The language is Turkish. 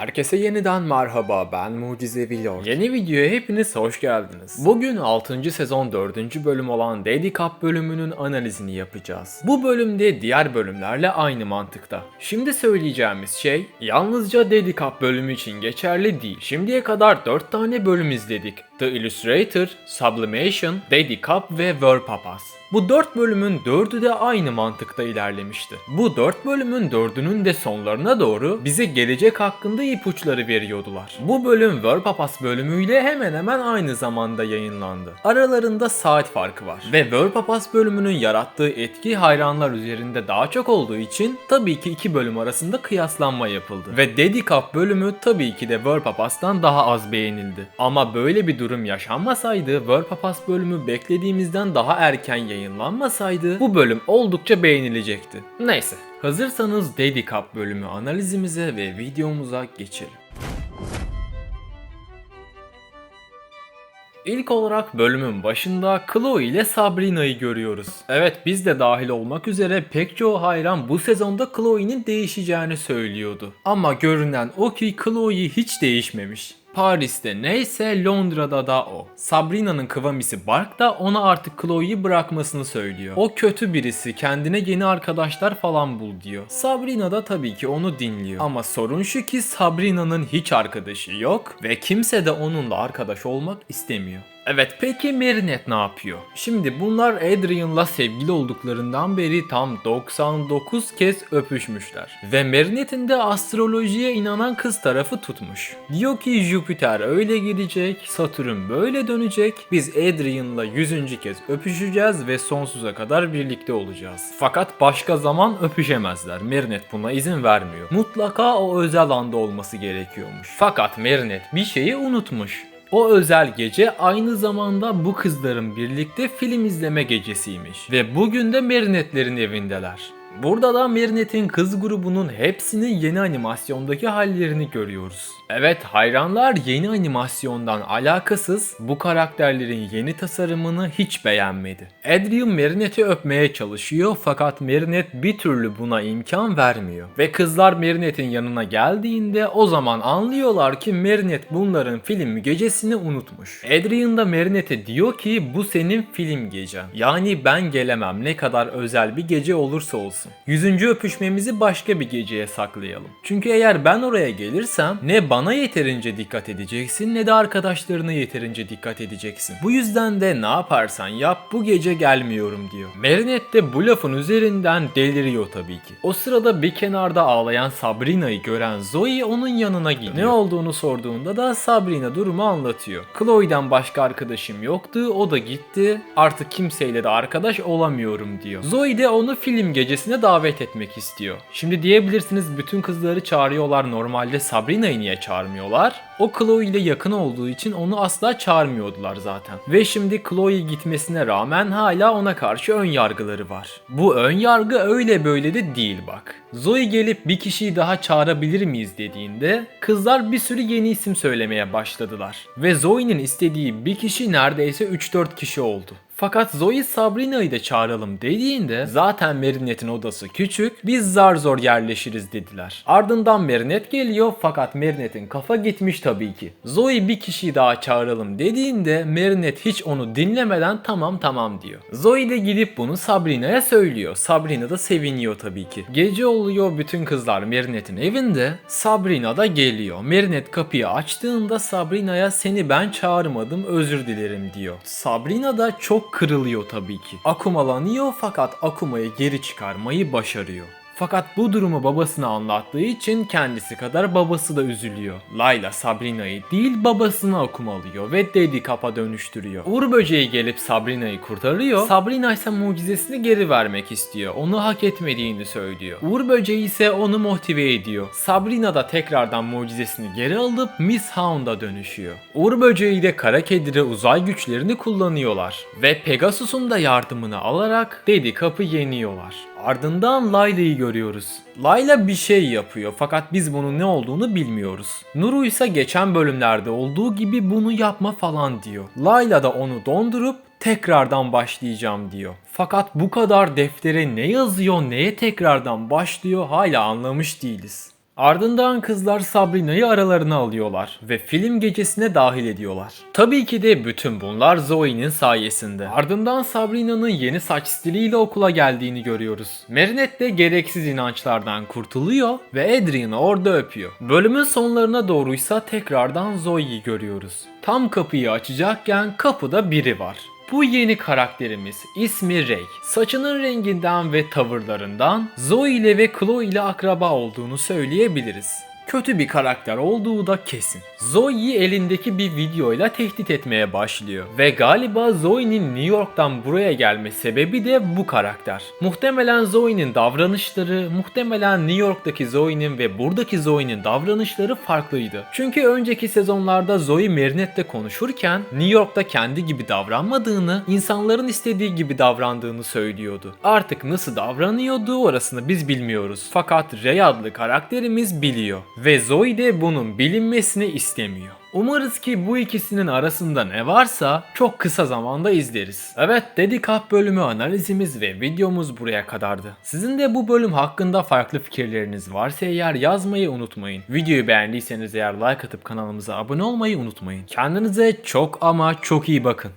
Herkese yeniden merhaba ben Mucizevi Lord. Yeni videoya hepiniz hoş geldiniz. Bugün 6. sezon 4. bölüm olan Daddy Cup bölümünün analizini yapacağız. Bu bölümde diğer bölümlerle aynı mantıkta. Şimdi söyleyeceğimiz şey yalnızca Daddy Cup bölümü için geçerli değil. Şimdiye kadar 4 tane bölüm izledik. The Illustrator, Sublimation, Daddy Cup ve Verpapas. Bu 4 bölümün 4'ü de aynı mantıkta ilerlemişti. Bu 4 bölümün 4'ünün de sonlarına doğru bize gelecek hakkında ipuçları veriyordular. Bu bölüm Verpapas bölümüyle hemen hemen aynı zamanda yayınlandı. Aralarında saat farkı var. Ve Verpapas bölümünün yarattığı etki hayranlar üzerinde daha çok olduğu için tabii ki iki bölüm arasında kıyaslanma yapıldı. Ve Daddy Cup bölümü tabii ki de Verpapas'tan daha az beğenildi. Ama böyle bir durum yaşanmasaydı Verpapas bölümü beklediğimizden daha erken yayınlanmasaydı bu bölüm oldukça beğenilecekti. Neyse hazırsanız Daddy Cup bölümü analizimize ve videomuza geçelim. İlk olarak bölümün başında Chloe ile Sabrina'yı görüyoruz. Evet biz de dahil olmak üzere pek çoğu hayran bu sezonda Chloe'nin değişeceğini söylüyordu. Ama görünen o ki Chloe hiç değişmemiş. Paris'te neyse Londra'da da o. Sabrina'nın kıvamisi Bark da ona artık Chloe'yi bırakmasını söylüyor. O kötü birisi kendine yeni arkadaşlar falan bul diyor. Sabrina da tabii ki onu dinliyor. Ama sorun şu ki Sabrina'nın hiç arkadaşı yok ve kimse de onunla arkadaş olmak istemiyor. Evet peki Marinette ne yapıyor? Şimdi bunlar Adrian'la sevgili olduklarından beri tam 99 kez öpüşmüşler. Ve Marinette'in de astrolojiye inanan kız tarafı tutmuş. Diyor ki Jüpiter öyle gidecek, Satürn böyle dönecek, biz Adrian'la 100. kez öpüşeceğiz ve sonsuza kadar birlikte olacağız. Fakat başka zaman öpüşemezler. Marinette buna izin vermiyor. Mutlaka o özel anda olması gerekiyormuş. Fakat Marinette bir şeyi unutmuş. O özel gece aynı zamanda bu kızların birlikte film izleme gecesiymiş. Ve bugün de Marinette'lerin evindeler. Burada da Marinette'in kız grubunun hepsinin yeni animasyondaki hallerini görüyoruz. Evet hayranlar yeni animasyondan alakasız bu karakterlerin yeni tasarımını hiç beğenmedi. Adrian Marinette'i öpmeye çalışıyor fakat Marinette bir türlü buna imkan vermiyor. Ve kızlar Marinette'in yanına geldiğinde o zaman anlıyorlar ki Marinette bunların film gecesini unutmuş. Adrian da Marinette'e diyor ki bu senin film gecen. Yani ben gelemem ne kadar özel bir gece olursa olsun. Yüzüncü öpüşmemizi başka bir geceye saklayalım. Çünkü eğer ben oraya gelirsem ne bana yeterince dikkat edeceksin ne de arkadaşlarına yeterince dikkat edeceksin. Bu yüzden de ne yaparsan yap bu gece gelmiyorum diyor. Marinette de bu lafın üzerinden deliriyor tabii ki. O sırada bir kenarda ağlayan Sabrina'yı gören Zoe onun yanına gidiyor. Ne olduğunu sorduğunda da Sabrina durumu anlatıyor. Chloe'den başka arkadaşım yoktu o da gitti. Artık kimseyle de arkadaş olamıyorum diyor. Zoe de onu film gecesine davet etmek istiyor. Şimdi diyebilirsiniz bütün kızları çağırıyorlar normalde Sabrina'yı niye çağırmıyorlar? O Chloe ile yakın olduğu için onu asla çağırmıyordular zaten. Ve şimdi Chloe gitmesine rağmen hala ona karşı ön yargıları var. Bu ön yargı öyle böyle de değil bak. Zoe gelip bir kişiyi daha çağırabilir miyiz dediğinde kızlar bir sürü yeni isim söylemeye başladılar. Ve Zoe'nin istediği bir kişi neredeyse 3-4 kişi oldu. Fakat Zoe Sabrina'yı da çağıralım dediğinde zaten Marinette'in odası küçük biz zar zor yerleşiriz dediler. Ardından Marinette geliyor fakat Marinette'in kafa gitmiş tabii ki. Zoe bir kişiyi daha çağıralım dediğinde Marinette hiç onu dinlemeden tamam tamam diyor. Zoe de gidip bunu Sabrina'ya söylüyor. Sabrina da seviniyor tabii ki. Gece oluyor bütün kızlar Marinette'in evinde. Sabrina da geliyor. Marinette kapıyı açtığında Sabrina'ya seni ben çağırmadım özür dilerim diyor. Sabrina da çok kırılıyor tabii ki. Akumalanıyor fakat Akuma'yı geri çıkarmayı başarıyor. Fakat bu durumu babasına anlattığı için kendisi kadar babası da üzülüyor. Layla Sabrina'yı değil babasını akumalıyor ve Daddy Cup'a dönüştürüyor. Uğur böceği gelip Sabrina'yı kurtarıyor. Sabrina ise mucizesini geri vermek istiyor. Onu hak etmediğini söylüyor. Uğur böceği ise onu motive ediyor. Sabrina da tekrardan mucizesini geri alıp Miss Hound'a dönüşüyor. Uğur böceği de kara kedire uzay güçlerini kullanıyorlar. Ve Pegasus'un da yardımını alarak Daddy Cup'ı yeniyorlar. Ardından Layla'yı görüyoruz. Layla bir şey yapıyor fakat biz bunun ne olduğunu bilmiyoruz. Nuru ise geçen bölümlerde olduğu gibi bunu yapma falan diyor. Layla da onu dondurup tekrardan başlayacağım diyor. Fakat bu kadar deftere ne yazıyor neye tekrardan başlıyor hala anlamış değiliz. Ardından kızlar Sabrina'yı aralarına alıyorlar ve film gecesine dahil ediyorlar. Tabii ki de bütün bunlar Zoe'nin sayesinde. Ardından Sabrina'nın yeni saç stiliyle okula geldiğini görüyoruz. Marinette de gereksiz inançlardan kurtuluyor ve Adrian'ı orada öpüyor. Bölümün sonlarına doğruysa tekrardan Zoe'yi görüyoruz. Tam kapıyı açacakken kapıda biri var. Bu yeni karakterimiz ismi Rey. Saçının renginden ve tavırlarından Zoe ile ve Chloe ile akraba olduğunu söyleyebiliriz. Kötü bir karakter olduğu da kesin. Zoe'yi elindeki bir videoyla tehdit etmeye başlıyor. Ve galiba Zoe'nin New York'tan buraya gelme sebebi de bu karakter. Muhtemelen Zoe'nin davranışları, muhtemelen New York'taki Zoe'nin ve buradaki Zoe'nin davranışları farklıydı. Çünkü önceki sezonlarda Zoe Marinette'le konuşurken New York'ta kendi gibi davranmadığını, insanların istediği gibi davrandığını söylüyordu. Artık nasıl davranıyordu orasını biz bilmiyoruz. Fakat Ray adlı karakterimiz biliyor. Ve Zoe de bunun bilinmesini istemiyor. Umarız ki bu ikisinin arasında ne varsa çok kısa zamanda izleriz. Evet Dedikap bölümü analizimiz ve videomuz buraya kadardı. Sizin de bu bölüm hakkında farklı fikirleriniz varsa eğer yazmayı unutmayın. Videoyu beğendiyseniz eğer like atıp kanalımıza abone olmayı unutmayın. Kendinize çok ama çok iyi bakın.